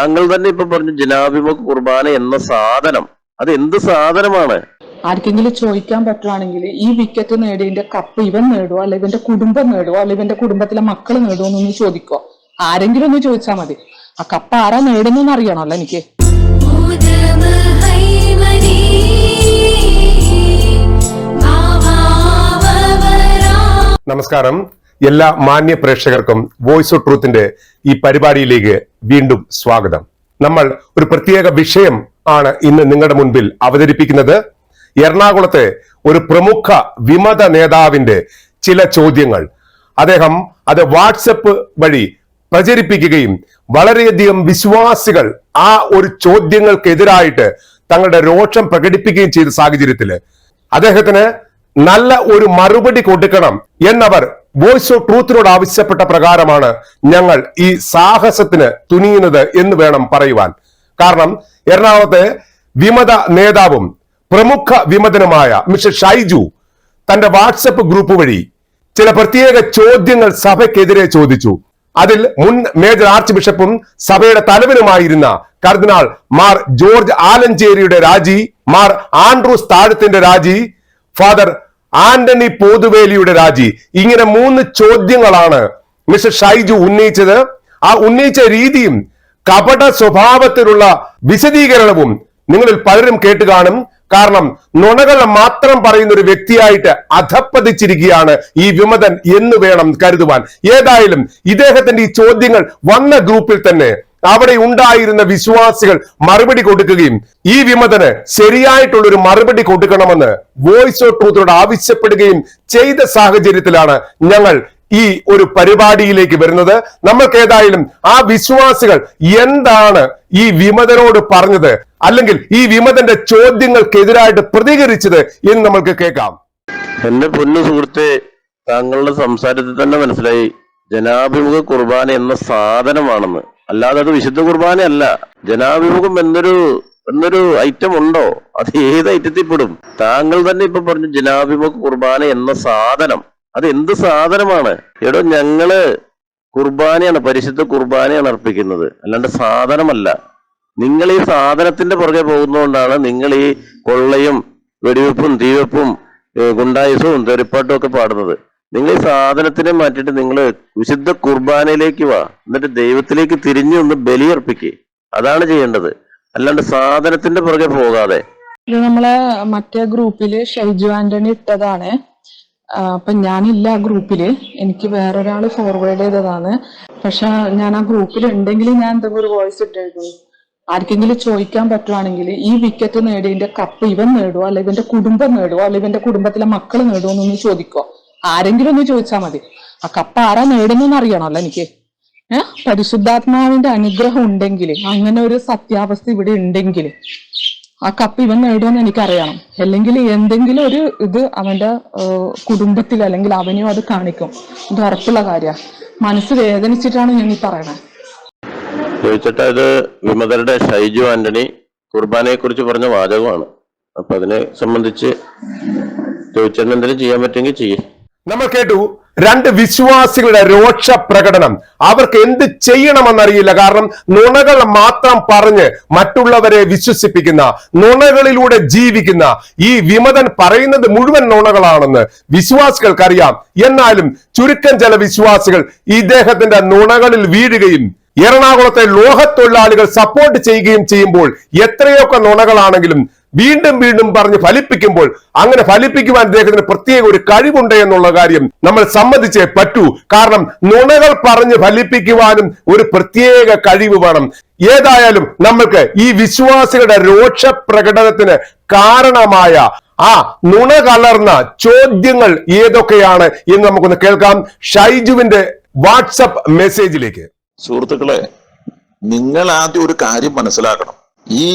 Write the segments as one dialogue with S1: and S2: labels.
S1: താങ്കൾ തന്നെ ഇപ്പൊ പറഞ്ഞു ജനാഭിമുഖ കുർബാന എന്ന സാധനം. അത് എന്ത് സാധനമാണ്?
S2: ആർക്കെങ്കിലും ചോദിക്കാൻ പറ്റുവാണെങ്കിൽ ഈ വിക്കറ്റ് നേടിയതിന്റെ കപ്പ് ഇവൻ നേടുവോ അല്ലെ ഇവന്റെ കുടുംബം നേടുവോ അല്ലെ ഇവന്റെ കുടുംബത്തിലെ മക്കൾ നേടുവോ എന്നൊന്ന് ചോദിക്കോ. ആരെങ്കിലും ഒന്ന് ചോദിച്ചാൽ മതി. ആ കപ്പ് ആരാ നേടുന്നെന്ന് അറിയണമല്ലോ എനിക്ക്.
S3: നമസ്കാരം. എല്ലാ മാന്യ പ്രേക്ഷകർക്കും വോയിസ് ഓഫ് ട്രൂത്തിന്റെ ഈ പരിപാടിയിലേക്ക് വീണ്ടും സ്വാഗതം. നമ്മൾ ഒരു പ്രത്യേക വിഷയം ആണ് ഇന്ന് നിങ്ങളുടെ മുൻപിൽ അവതരിപ്പിക്കുന്നത്. എറണാകുളത്തെ ഒരു പ്രമുഖ വിമത നേതാവിന്റെ ചില ചോദ്യങ്ങൾ. അദ്ദേഹം അത് വാട്സപ്പ് വഴി പ്രചരിപ്പിക്കുകയും വളരെയധികം വിശ്വാസികൾ ആ ഒരു ചോദ്യങ്ങൾക്കെതിരായിട്ട് തങ്ങളുടെ രോഷം പ്രകടിപ്പിക്കുകയും ചെയ്ത സാഹചര്യത്തിൽ അദ്ദേഹത്തിന് നല്ല ഒരു മറുപടി കൊടുക്കണം എന്നവർ വോയിസ് ഓഫ് ട്രൂത്തിനോട് ആവശ്യപ്പെട്ട പ്രകാരമാണ് ഞങ്ങൾ ഈ സാഹസത്തിന് തുനിയുന്നത് എന്ന് വേണം പറയുവാൻ. കാരണം എറണാകുളത്തെ വിമത നേതാവും പ്രമുഖ വിമതനുമായ മിസ്റ്റർ ഷൈജു തന്റെ വാട്സപ്പ് ഗ്രൂപ്പ് വഴി ചില പ്രത്യേക ചോദ്യങ്ങൾ സഭയ്ക്കെതിരെ ചോദിച്ചു. അതിൽ മുൻ മേജർ ആർച്ച് ബിഷപ്പും സഭയുടെ തലവനുമായിരുന്ന കർദിനാൾ മാർ ജോർജ് ആലഞ്ചേരിയുടെ രാജി മാർ ആൻഡ്രൂസ് താഴത്തിന്റെ രാജി ഫാദർ ആന്റണി പോതുവേലിയുടെ രാജി. ഇങ്ങനെ മൂന്ന് ചോദ്യങ്ങളാണ് മിസ്റ്റർ ഷൈജു ഉന്നയിച്ചത്. ആ ഉന്നയിച്ച രീതിയും കപട സ്വഭാവത്തിലുള്ള വിശദീകരണവും നിങ്ങളിൽ പലരും കേട്ട് കാണും. കാരണം നുണകൾ മാത്രം പറയുന്ന ഒരു വ്യക്തിയായിട്ട് അധപ്പതിച്ചിരിക്കുകയാണ് ഈ വിമതൻ എന്ന് വേണം കരുതുവാൻ. ഏതായാലും ഇദ്ദേഹത്തിന്റെ ഈ ചോദ്യങ്ങൾ വന്ന ഗ്രൂപ്പിൽ തന്നെ അവിടെ ഉണ്ടായിരുന്ന വിശ്വാസികൾ മറുപടി കൊടുക്കുകയും ഈ വിമതന് ശരിയായിട്ടുള്ള ഒരു മറുപടി കൊടുക്കണമെന്ന് വോയിസ് ഓഫ് ട്രൂത്തിനോട് ആവശ്യപ്പെടുകയും ചെയ്ത സാഹചര്യത്തിലാണ് ഞങ്ങൾ ഈ ഒരു പരിപാടിയിലേക്ക് വരുന്നത്. നമ്മൾക്ക് ഏതായാലും ആ വിശ്വാസികൾ എന്താണ് ഈ വിമതനോട് പറഞ്ഞത്? അല്ലെങ്കിൽ ഈ വിമതന്റെ ചോദ്യങ്ങൾക്കെതിരായിട്ട് പ്രതികരിച്ചത് എന്ന് നമ്മൾക്ക് കേൾക്കാം.
S1: എന്റെ പൊന്നു സുഹൃത്തെ താങ്കളുടെ സംസാരത്തിൽ തന്നെ മനസ്സിലായി. ജനാഭിമുഖ കുർബാന എന്ന സാധനമാണെന്ന്. അല്ലാതെ അത് വിശുദ്ധ കുർബാനയല്ല ജനാഭിമുഖം എന്നൊരു എന്നൊരു ഐറ്റം ഉണ്ടോ? അത് ഏത് ഐറ്റത്തിൽ പെടും? താങ്കൾ തന്നെ ഇപ്പൊ പറഞ്ഞു ജനാഭിമുഖ കുർബാന എന്ന സാധനം. അത് എന്ത് സാധനമാണ്? എടോ ഞങ്ങൾ കുർബാനയാണ് പരിശുദ്ധ കുർബാനയാണ് അർപ്പിക്കുന്നത്. അല്ലാണ്ട് സാധനമല്ല. നിങ്ങൾ ഈ സാധനത്തിന്റെ പുറകെ പോകുന്നതുകൊണ്ടാണ് നിങ്ങൾ ഈ കൊള്ളയും വെടിവെപ്പും തീവെപ്പും ഗുണ്ടായുസവും തെറിപ്പാട്ടും ഒക്കെ പാടുന്നത്. നിങ്ങൾ ഈ സാധനത്തിനെ മാറ്റിയിട്ട് നിങ്ങൾ വിശുദ്ധ കുർബാനയിലേക്ക് വാ. എന്നിട്ട് ദൈവത്തിലേക്ക് തിരിഞ്ഞു ഒന്ന് ബലിയർപ്പിക്കുക അതാണ് ചെയ്യേണ്ടത്. അല്ലാണ്ട് സാധനത്തിന്റെ പുറകെ പോകാതെ.
S2: നമ്മളെ മറ്റേ ഗ്രൂപ്പിൽ ഷൈജു ആന്റണി ഇട്ടതാണ്. അപ്പൊ ഞാനില്ല ആ ഗ്രൂപ്പിൽ. എനിക്ക് വേറൊരാൾ ഫോർവേഡ് ചെയ്തതാണ്. പക്ഷെ ഞാൻ ആ ഗ്രൂപ്പിൽ ഉണ്ടെങ്കിൽ ഞാൻ എന്തെങ്കിലും ഒരു വോയിസ് ഇട്ടായിരുന്നു ആർക്കെങ്കിലും ചോദിക്കാൻ പറ്റുവാണെങ്കിൽ ഈ വിക്കറ്റ് നേടിയതിന്റെ കപ്പ് ഇവൻ നേടുവോ? അല്ലെ ഇവന്റെ കുടുംബം നേടുവോ? അല്ലെ ഇവന്റെ കുടുംബത്തിലെ മക്കൾ നേടുവോ എന്നൊന്ന് ചോദിക്കോ. ആരെങ്കിലും ഒന്ന് ചോദിച്ചാൽ മതി. ആ കപ്പ ആരാ നേടുന്നെന്ന് അറിയണമല്ലോ എനിക്ക്. ഏഹ് പരിശുദ്ധാത്മാവിന്റെ അനുഗ്രഹം ഉണ്ടെങ്കിൽ അങ്ങനെ ഒരു സത്യാവസ്ഥ ഇവിടെ ഉണ്ടെങ്കിൽ ആ കപ്പ് ഇവൻ നേടുമെന്ന് എനിക്കറിയണം. അല്ലെങ്കിൽ എന്തെങ്കിലും ഒരു ഇത് അവന്റെ കുടുംബത്തിൽ അല്ലെങ്കിൽ അവനും അത് കാണിക്കും. ഇത് ഉറപ്പുള്ള കാര്യമാണ് മനസ്സ് വേദനിച്ചിട്ടാണ് ഞാൻ ഈ പറയണത്
S1: ചോദിച്ചിട്ട് ഇത് വിമതരുടെ ഷൈജു ആന്റണി കുർബാനയെ കുറിച്ച് പറഞ്ഞ വാചകമാണ്. അപ്പൊ അതിനെ സംബന്ധിച്ച് ചോദിച്ചെന്തെങ്കിലും ചെയ്യാൻ പറ്റുമെങ്കിൽ ചെയ്യേ.
S3: നമ്മൾ കേട്ടു രണ്ട് വിശ്വാസികളുടെ രോക്ഷ പ്രകടനം അവർക്ക് എന്ത് ചെയ്യണമെന്നറിയില്ല. കാരണം നുണകൾ മാത്രം പറഞ്ഞ് മറ്റുള്ളവരെ വിശ്വസിപ്പിക്കുന്ന നുണകളിലൂടെ ജീവിക്കുന്ന ഈ വിമതൻ പറയുന്നത് മുഴുവൻ നുണകളാണെന്ന് വിശ്വാസികൾക്കറിയാം. എന്നാലും ചുരുക്കം ചില വിശ്വാസികൾ ഇദ്ദേഹത്തിന്റെ നുണകളിൽ വീഴുകയും എറണാകുളത്തെ ലോഹത്തൊഴിലാളികൾ സപ്പോർട്ട് ചെയ്യുകയും ചെയ്യുമ്പോൾ എത്രയൊക്കെ നുണകളാണെങ്കിലും വീണ്ടും വീണ്ടും പറഞ്ഞ് ഫലിപ്പിക്കുമ്പോൾ അങ്ങനെ ഫലിപ്പിക്കുവാൻ അദ്ദേഹത്തിന് പ്രത്യേക ഒരു കഴിവുണ്ട് എന്നുള്ള കാര്യം നമ്മൾ സമ്മതിച്ചേ പറ്റൂ. കാരണം നുണകൾ പറഞ്ഞ് ഫലിപ്പിക്കുവാനും ഒരു പ്രത്യേക കഴിവ് വേണം. ഏതായാലും നമ്മൾക്ക് ഈ വിശ്വാസികളുടെ രോക്ഷ പ്രകടനത്തിന് കാരണമായ ആ നുണ കലർന്ന ചോദ്യങ്ങൾ ഏതൊക്കെയാണ് എന്ന് നമുക്കൊന്ന് കേൾക്കാം ഷൈജുവിന്റെ വാട്സപ്പ് മെസ്സേജിലേക്ക്.
S4: സുഹൃത്തുക്കളെ നിങ്ങൾ ആദ്യം ഒരു കാര്യം മനസ്സിലാക്കണം. ഈ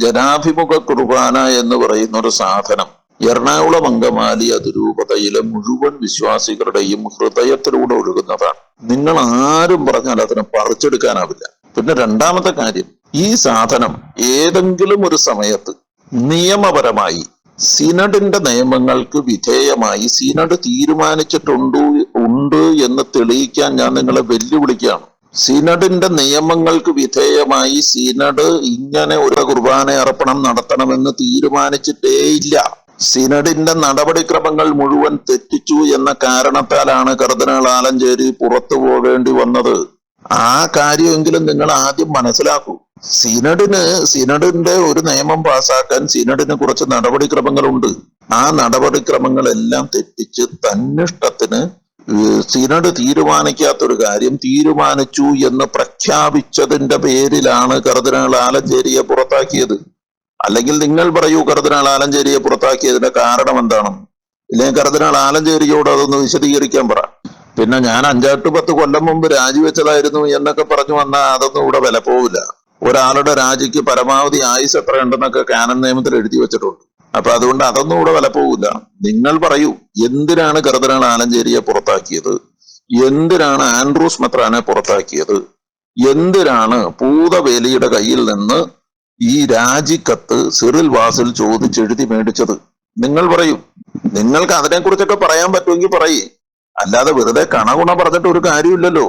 S4: ജനാഭിമുഖ കുർബാന എന്ന് പറയുന്ന ഒരു സാധനം. എറണാകുളം അങ്കമാലി അതിരൂപതയിലെ മുഴുവൻ വിശ്വാസികളുടെയും ഹൃദയത്തിലൂടെ ഒഴുകുന്നതാണ്. നിങ്ങൾ ആരും പറഞ്ഞാൽ അതിനെ പറിച്ചെടുക്കാനാവില്ല. പിന്നെ രണ്ടാമത്തെ കാര്യം ഈ സാധനം ഏതെങ്കിലും ഒരു സമയത്ത് നിയമപരമായി സിനഡിന്റെ നിയമങ്ങൾക്ക് വിധേയമായി സിനഡ് തീരുമാനിച്ചിട്ടുണ്ട് ഉണ്ട് എന്ന് തെളിയിക്കാൻ ഞാൻ നിങ്ങളെ വെല്ലുവിളിക്കുകയാണ്. സിനഡിന്റെ നിയമങ്ങൾക്ക് വിധേയമായി സിനഡ് ഇങ്ങനെ ഒരു കുർബാന അർപ്പണം നടത്തണമെന്ന് തീരുമാനിച്ചിട്ടേയില്ല സിനഡിന്റെ നടപടിക്രമങ്ങൾ മുഴുവൻ തെറ്റിച്ചു എന്ന കാരണത്താലാണ് കർദിനാൾ ആലഞ്ചേരി പുറത്തു പോകേണ്ടി വന്നത്. ആ കാര്യമെങ്കിലും നിങ്ങൾ ആദ്യം മനസ്സിലാക്കൂ. സിനഡിന് സിനഡിന്റെ ഒരു നിയമം പാസാക്കാൻ സിനഡിന് കുറച്ച് നടപടിക്രമങ്ങളുണ്ട്. ആ നടപടിക്രമങ്ങളെല്ലാം തെറ്റിച്ച് തന്നിഷ്ടത്തിന് സിനഡ് തീരുമാനിക്കാത്തൊരു കാര്യം തീരുമാനിച്ചു എന്ന് പ്രഖ്യാപിച്ചതിന്റെ പേരിലാണ് കർദിനാൾ ആലഞ്ചേരിയെ പുറത്താക്കിയത്. അല്ലെങ്കിൽ നിങ്ങൾ പറയൂ കർദിനാൾ ആലഞ്ചേരിയെ പുറത്താക്കിയതിന്റെ കാരണം എന്താണ്? ഇല്ലെങ്കിൽ കർദിനാൾ ആലഞ്ചേരിയോട് അതൊന്ന് വിശദീകരിക്കാൻ പറ. പിന്നെ ഞാൻ അഞ്ചാട്ട് പത്ത് കൊല്ലം മുമ്പ് രാജിവെച്ചതായിരുന്നു എന്നൊക്കെ പറഞ്ഞു വന്നാൽ അതൊന്നും ഇവിടെ വില പോവില്ല. ഒരാളുടെ രാജിക്ക് പരമാവധി ആയുസ് എത്ര ഉണ്ടെന്നൊക്കെ കാനൻ നിയമത്തിൽ എഴുതി വെച്ചിട്ടുണ്ട്. അപ്പൊ അതുകൊണ്ട് അതൊന്നും ഇവിടെ വില പോവില്ല. നിങ്ങൾ പറയൂ എന്തിനാണ് കർദിനാൾ ആലഞ്ചേരിയെ പുറത്താക്കിയത്? എന്തിനാണ് ആൻഡ്രൂസ് മെത്രാനെ പുറത്താക്കിയത്? എന്തിനാണ് പൂതവേലിയുടെ കയ്യിൽ നിന്ന് ഈ രാജിക്കത്ത് സിറിൽ വാസിൽ ചോദിച്ചെഴുതി മേടിച്ചത്? നിങ്ങൾ പറയൂ. നിങ്ങൾക്ക് അതിനെക്കുറിച്ചൊക്കെ പറയാൻ പറ്റുമെങ്കിൽ പറയേ. അല്ലാതെ വെറുതെ കണകുണ പറഞ്ഞിട്ട് ഒരു കാര്യമില്ലല്ലോ.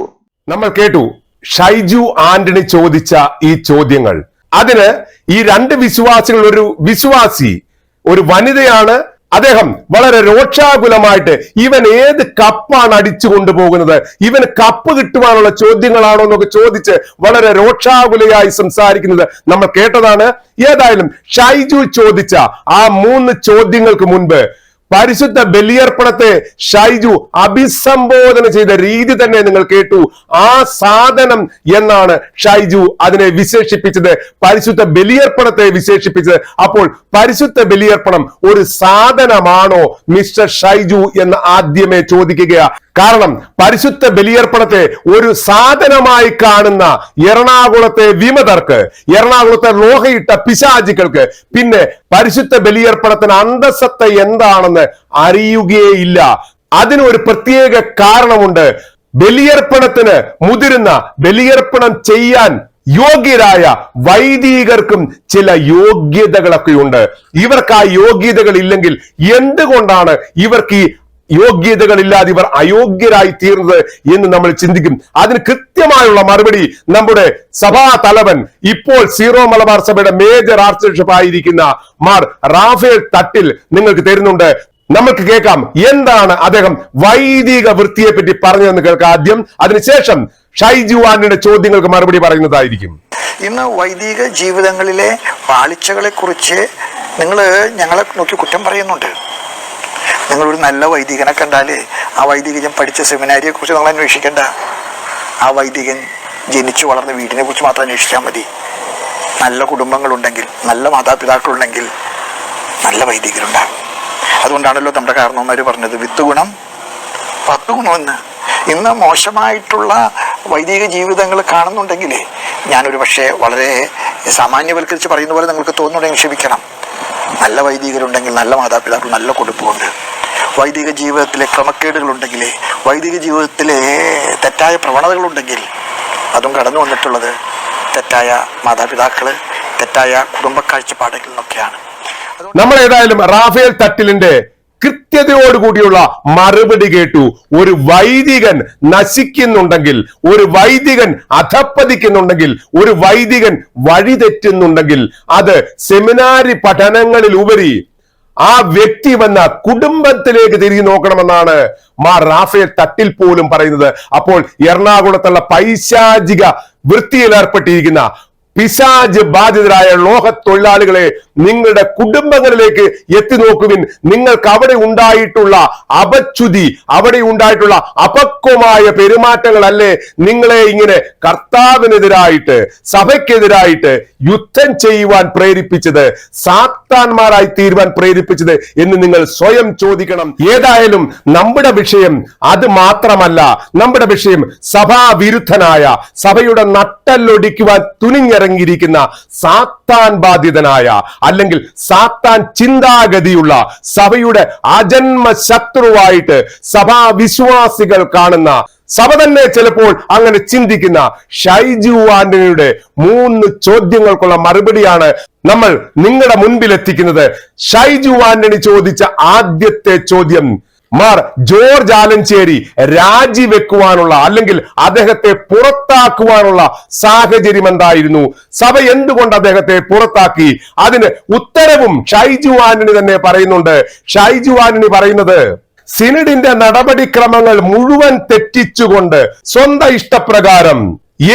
S3: നമ്മൾ കേട്ടു ഷൈജു ആന്റണി ചോദിച്ച ഈ ചോദ്യങ്ങൾ. അതിന് ഈ രണ്ട് വിശ്വാസികൾ ഒരു വിശ്വാസി ഒരു വനിതയാണ് അദ്ദേഹം വളരെ രോക്ഷാകുലമായിട്ട് ഇവൻ ഏത് കപ്പാണ് അടിച്ചു കൊണ്ടുപോകുന്നത്? ഇവന് കപ്പ് കിട്ടുവാനുള്ള ചോദ്യങ്ങളാണോ എന്നൊക്കെ ചോദിച്ച് വളരെ രോക്ഷാകുലയായി സംസാരിക്കുന്നത് നമ്മൾ കേട്ടതാണ്. ഏതായാലും ഷൈജു ചോദിച്ച ആ മൂന്ന് ചോദ്യങ്ങൾക്ക് മുൻപ് പരിശുദ്ധ ബലിയർപ്പണത്തെ ഷൈജു അഭിസംബോധന ചെയ്ത രീതി തന്നെ നിങ്ങൾ കേട്ടു. ആ സാധനം എന്നാണ് ഷൈജു അതിനെ വിശേഷിപ്പിച്ചത്. പരിശുദ്ധ ബലിയർപ്പണത്തെ വിശേഷിപ്പിച്ചത്. അപ്പോൾ പരിശുദ്ധ ബലിയർപ്പണം ഒരു സാധനമാണോ മിസ്റ്റർ ഷൈജു എന്ന് ആദ്യമേ ചോദിക്കുക കാരണം പരിശുദ്ധ ബലിയർപ്പണത്തെ ഒരു സാധനമായി കാണുന്ന എറണാകുളത്തെ വിമതർക്ക് എറണാകുളത്തെ ലോഹയിട്ട പിശാചികൾക്ക് പിന്നെ പരിശുദ്ധ ബലിയർപ്പണത്തിന് അന്തസത്ത എന്താണെന്ന് അറിയുകയില്ല അതിന് ഒരു പ്രത്യേക കാരണമുണ്ട്. ബലിയർപ്പണത്തിന് മുതിരുന്ന ബലിയർപ്പണം ചെയ്യാൻ യോഗ്യരായ വൈദികർക്കും ചില യോഗ്യതകളൊക്കെ ഉണ്ട് ഇവർക്ക് ആ യോഗ്യതകൾ ഇല്ലെങ്കിൽ എന്തുകൊണ്ടാണ് ഇവർക്ക് ഈ യോഗ്യതകളില്ലാതെ ഇവർ അയോഗ്യരായി തീർന്നത് എന്ന് നമ്മൾ ചിന്തിക്കും. അതിന് കൃത്യമായുള്ള മറുപടി നമ്മുടെ സഭാ തലവൻ ഇപ്പോൾ സീറോ മലബാർ സഭയുടെ മേജർ ആർച്ച് ബിഷപ്പ് ആയിരിക്കുന്ന മാർ റാഫേൽ തട്ടിൽ നിങ്ങൾക്ക് തരുന്നുണ്ട്. നമുക്ക് കേൾക്കാം. എന്താണ് അദ്ദേഹം വൈദിക വൃത്തിയെ പറ്റി പറഞ്ഞതെന്ന് കേൾക്കാം ആദ്യം. അതിനുശേഷം ഷൈജു ചോദ്യങ്ങൾക്ക് മറുപടി പറയുന്നതായിരിക്കും.
S5: ഇന്ന് വൈദിക ജീവിതങ്ങളിലെ പാളിച്ചകളെ കുറിച്ച് നിങ്ങൾ ഞങ്ങളെ നോക്കി കുറ്റം പറയുന്നുണ്ട്. നിങ്ങളൊരു നല്ല വൈദികനെ കണ്ടാൽ ആ വൈദികൻ പഠിച്ച സെമിനാരിയെ കുറിച്ച് നിങ്ങൾ അന്വേഷിക്കേണ്ട. ആ വൈദികൻ ജനിച്ചു വളർന്ന വീടിനെ കുറിച്ച് മാത്രം അന്വേഷിച്ചാൽ മതി. നല്ല കുടുംബങ്ങളുണ്ടെങ്കിൽ നല്ല മാതാപിതാക്കളുണ്ടെങ്കിൽ നല്ല വൈദികരുണ്ടാകും. അതുകൊണ്ടാണല്ലോ നമ്മുടെ കാരണവന്മാർ പറഞ്ഞത് വിത്ത് ഗുണം പത്ത് ഗുണമെന്ന് ഇന്ന് മോശമായിട്ടുള്ള വൈദിക ജീവിതങ്ങൾ കാണുന്നുണ്ടെങ്കിൽ ഞാനൊരു പക്ഷേ വളരെ സാമാന്യവൽക്കരിച്ച് പറയുന്ന പോലെ നിങ്ങൾക്ക് തോന്നുന്നുണ്ടെങ്കിൽ ക്ഷമിക്കണം. നല്ല വൈദികരുണ്ടെങ്കിൽ നല്ല മാതാപിതാക്കൾ നല്ല കൊടുപ്പുണ്ട്. വൈദിക ജീവിതത്തിലെ ക്രമക്കേടുകളുണ്ടെങ്കിൽ വൈദിക ജീവിതത്തിലെ തെറ്റായ പ്രവണതകളുണ്ടെങ്കിൽ അതും കടന്നു വന്നിട്ടുള്ളത് തെറ്റായ മാതാപിതാക്കൾ തെറ്റായ കുടുംബ കാഴ്ചപ്പാടുകളിൽ നിന്നൊക്കെയാണ്
S3: നമ്മൾ ഏതായാലും റാഫേൽ തട്ടിലിന്റെ കൃത്യതയോടുകൂടിയുള്ള മറുപടി കേട്ടു. ഒരു വൈദികൻ നശിക്കുന്നുണ്ടെങ്കിൽ ഒരു വൈദികൻ അധപ്പതിക്കുന്നുണ്ടെങ്കിൽ ഒരു വൈദികൻ വഴിതെറ്റുന്നുണ്ടെങ്കിൽ അത് സെമിനാരി പഠനങ്ങളിൽ ഉപരി ആ വ്യക്തി വന്ന കുടുംബത്തിലേക്ക് തിരിഞ്ഞു നോക്കണമെന്നാണ് മാ റാഫേൽ തട്ടിൽ പോലും പറയുന്നത്. അപ്പോൾ എറണാകുളത്തുള്ള പൈശാചിക വൃത്തിയിൽ ഏർപ്പെട്ടിരിക്കുന്ന പിശാജ് ബാധിതരായ ലോഹ തൊഴിലാളികളെ നിങ്ങളുടെ കുടുംബങ്ങളിലേക്ക് എത്തി നോക്കുവിൻ നിങ്ങൾക്ക് അവിടെ ഉണ്ടായിട്ടുള്ള അപച്യുതി അവിടെ ഉണ്ടായിട്ടുള്ള അപക്വമായ പെരുമാറ്റങ്ങളല്ലേ നിങ്ങളെ ഇങ്ങനെ കർത്താവിനെതിരായിട്ട് സഭയ്ക്കെതിരായിട്ട് യുദ്ധം ചെയ്യുവാൻ പ്രേരിപ്പിച്ചത് സാത്താന്മാരായി തീരുവാൻ പ്രേരിപ്പിച്ചത് എന്ന് നിങ്ങൾ സ്വയം ചോദിക്കണം. ഏതായാലും നമ്മുടെ വിഷയം അത് മാത്രമല്ല. നമ്മുടെ വിഷയം സഭാവിരുദ്ധനായ സഭയുടെ നട്ടല്ലൊടിക്കുവാൻ തുനിഞ്ഞിറങ്ങിയിരിക്കുന്ന സാത്താൻ ബാധിതനായ അല്ലെങ്കിൽ സാത്താൻ ചിന്താഗതിയുള്ള സഭയുടെ അജന്മ ശത്രുവായിട്ട് സഭാവിശ്വാസികൾ കാണുന്ന സഭ തന്നെ ചിലപ്പോൾ അങ്ങനെ ചിന്തിക്കുന്ന ഷൈജു ആന്റണിയുടെ മൂന്ന് ചോദ്യങ്ങൾക്കുള്ള മറുപടിയാണ് നമ്മൾ നിങ്ങളുടെ മുൻപിൽ എത്തിക്കുന്നത് ഷൈജു ആന്റണി ചോദിച്ച ആദ്യത്തെ ചോദ്യം മാർ ജോർജ് ആലഞ്ചേരി രാജിവെക്കുവാനുള്ള അല്ലെങ്കിൽ അദ്ദേഹത്തെ പുറത്താക്കുവാനുള്ള സാഹചര്യം എന്തായിരുന്നു? സഭ എന്തുകൊണ്ട് അദ്ദേഹത്തെ പുറത്താക്കി? അതിന് ഉത്തരവും ഷൈജു ആന്റണി തന്നെ പറയുന്നുണ്ട്. ഷൈജു ആന്റണി പറയുന്നത് സിനഡിന്റെ നടപടിക്രമങ്ങൾ മുഴുവൻ തെറ്റിച്ചുകൊണ്ട് സ്വന്തം ഇഷ്ടപ്രകാരം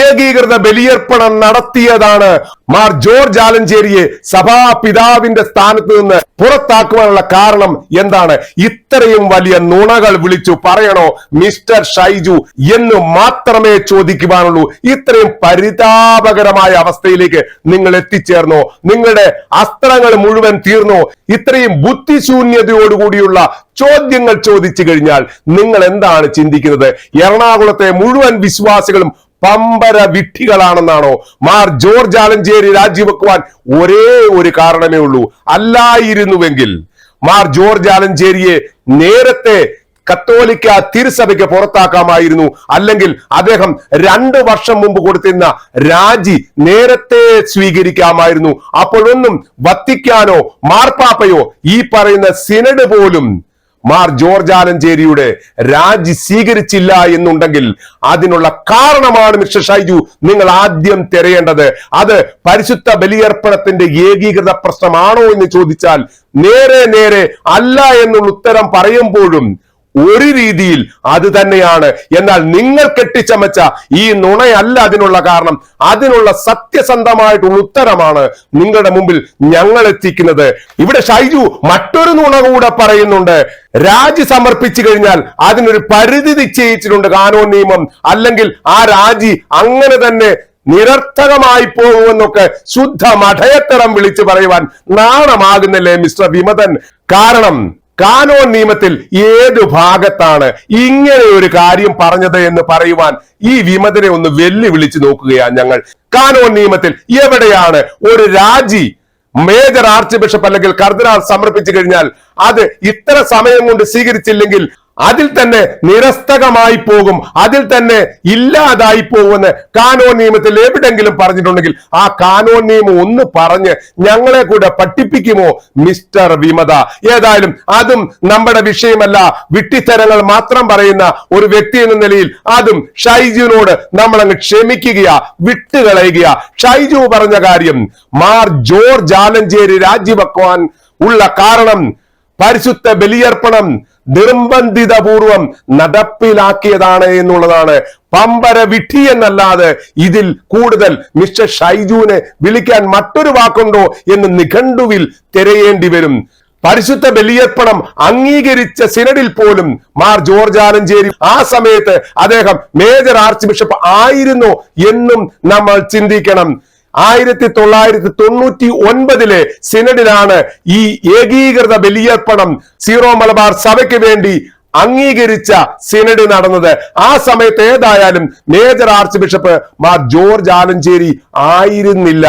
S3: ഏകീകൃത ബലിയർപ്പണം നടത്തിയതാണ് മാർ ജോർജ് ആലഞ്ചേരിയെ സഭാപിതാവിന്റെ സ്ഥാനത്ത് നിന്ന് പുറത്താക്കുവാനുള്ള കാരണം എന്താണ്? ഇത്രയും വലിയ നുണകൾ വിളിച്ചു പറയണോ മിസ്റ്റർ ഷൈജു എന്ന് മാത്രമേ ചോദിക്കുവാനുള്ളൂ. ഇത്രയും പരിതാപകരമായ അവസ്ഥയിലേക്ക് നിങ്ങൾ എത്തിച്ചേർന്നോ? നിങ്ങളുടെ അസ്ത്രങ്ങൾ മുഴുവൻ തീർന്നോ? ഇത്രയും ബുദ്ധിശൂന്യതയോടുകൂടിയുള്ള ചോദ്യങ്ങൾ ചോദിച്ചു കഴിഞ്ഞാൽ നിങ്ങൾ എന്താണ് ചിന്തിക്കുന്നത്? എറണാകുളത്തെ മുഴുവൻ വിശ്വാസികളും പമ്പര വിട്ടികളാണെന്നാണോ മാർ ജോർജ് ആലഞ്ചേരി രാജിവെക്കുവാൻ ഒരേ ഒരു കാരണമേ ഉള്ളൂ. അല്ലായിരുന്നുവെങ്കിൽ മാർ ജോർജ് ആലഞ്ചേരിയെ നേരത്തെ കത്തോലിക്ക തിരുസഭയ്ക്ക് പുറത്താക്കാമായിരുന്നു. അല്ലെങ്കിൽ അദ്ദേഹം രണ്ട് വർഷം മുമ്പ് കൊടുത്തിരുന്ന രാജി നേരത്തെ സ്വീകരിക്കാമായിരുന്നു. അപ്പോഴൊന്നും വത്തിക്കാനോ മാർപ്പാപ്പയോ ഈ പറയുന്ന സിനഡ് പോലും മാർ ജോർജ് ആലഞ്ചേരിയുടെ രാജി സ്വീകരിച്ചില്ല എന്നുണ്ടെങ്കിൽ അതിനുള്ള കാരണമാണ് മിസ്റ്റർ ഷൈജു. നിങ്ങൾ ആദ്യം തിരയേണ്ടത് അത് പരിശുദ്ധ ബലിയർപ്പണത്തിന്റെ ഏകീകൃത പ്രശ്നമാണോ എന്ന് ചോദിച്ചാൽ നേരെ നേരെ അല്ല എന്നുള്ള ഉത്തരം പറയുമ്പോഴും ഒരു രീതിയിൽ അത് തന്നെയാണ്. എന്നാൽ നിങ്ങൾ കെട്ടിച്ചമച്ച ഈ നുണയല്ല അതിനുള്ള കാരണം. അതിനുള്ള സത്യസന്ധമായിട്ടുള്ള ഉത്തരമാണ് നിങ്ങളുടെ മുമ്പിൽ ഞങ്ങൾ എത്തിക്കുന്നത്. ഇവിടെ ഷൈജു മറ്റൊരു നുണ കൂടെ പറയുന്നുണ്ട്. രാജി സമർപ്പിച്ചു കഴിഞ്ഞാൽ അതിനൊരു പരിധി നിശ്ചയിച്ചിട്ടുണ്ട് കാനോ നിയമം. അല്ലെങ്കിൽ ആ രാജി അങ്ങനെ തന്നെ നിരർത്ഥകമായി പോകുമെന്നൊക്കെ ശുദ്ധ മഠയത്തരം വിളിച്ചു പറയുവാൻ നാണമാകുന്നില്ലേ മിസ്റ്റർ വിമതൻ? കാരണം കാനോൻ നിയമത്തിൽ ഏത് ഭാഗത്താണ് ഇങ്ങനെ ഒരു കാര്യം പറഞ്ഞത് എന്ന് പറയുവാൻ ഈ വിമതനെ ഒന്ന് വെല്ലുവിളിച്ച് നോക്കുകയാണ് ഞങ്ങൾ. കാനോൻ നിയമത്തിൽ എവിടെയാണ് ഒരു രാജി മേജർ ആർച്ച് ബിഷപ്പ് അല്ലെങ്കിൽ കർദിനാൾ സമർപ്പിച്ചു കഴിഞ്ഞാൽ അത് ഇത്ര സമയം കൊണ്ട് സ്വീകരിച്ചില്ലെങ്കിൽ അതിൽ തന്നെ നിരസ്തകമായി പോകും. അതിൽ തന്നെ ഇല്ലാതായി പോകുമെന്ന് കാനോ നിയമത്തിൽ എവിടെങ്കിലും പറഞ്ഞിട്ടുണ്ടെങ്കിൽ ആ കാനോ നിയമം ഒന്ന് പറഞ്ഞ് ഞങ്ങളെ കൂടെ പഠിപ്പിക്കുമോ മിസ്റ്റർ വിമത? ഏതായാലും അതും നമ്മുടെ വിഷയമല്ല. വിട്ടിത്തരങ്ങൾ മാത്രം പറയുന്ന ഒരു വ്യക്തി എന്ന നിലയിൽ അതും ഷൈജുവിനോട് നമ്മൾ അങ്ങ് ക്ഷമിക്കുക വിട്ടുകളയുക ഷൈജു പറഞ്ഞ കാര്യം മാർ ജോർജ് ആലഞ്ചേരി രാജിവെക്കുവാൻ ഉള്ള കാരണം പരിശുദ്ധ ബലിയർപ്പണം നിർബന്ധിതപൂർവം നടപ്പിലാക്കിയതാണ് എന്നുള്ളതാണ്. പമ്പര വിട്ടി എന്നല്ലാതെ ഇതിൽ കൂടുതൽ മിസ്റ്റർ ഷൈജുവിനെ വിളിക്കാൻ മറ്റൊരു വാക്കുണ്ടോ എന്ന് നിഘണ്ടുവിൽ തിരയേണ്ടി വരും. പരിശുദ്ധ ബലിയർപ്പണം അംഗീകരിച്ച സിനഡിൽ പോലും മാർ ജോർജ് ആലഞ്ചേരി ആ സമയത്ത് അദ്ദേഹം മേജർ ആർച്ച് ബിഷപ്പ് ആയിരുന്നു എന്നും നമ്മൾ ചിന്തിക്കണം. ആയിരത്തി തൊള്ളായിരത്തി തൊണ്ണൂറ്റി ഒൻപതിലെ സിനഡിലാണ് ഈ ഏകീകൃത ബലിയർപ്പണം സീറോ മലബാർ സഭയ്ക്ക് വേണ്ടി അംഗീകരിച്ച സിനഡ് നടന്നത്. ആ സമയത്ത് ഏതായാലും major archbishop Mar George Alencherry ആയിരുന്നില്ല.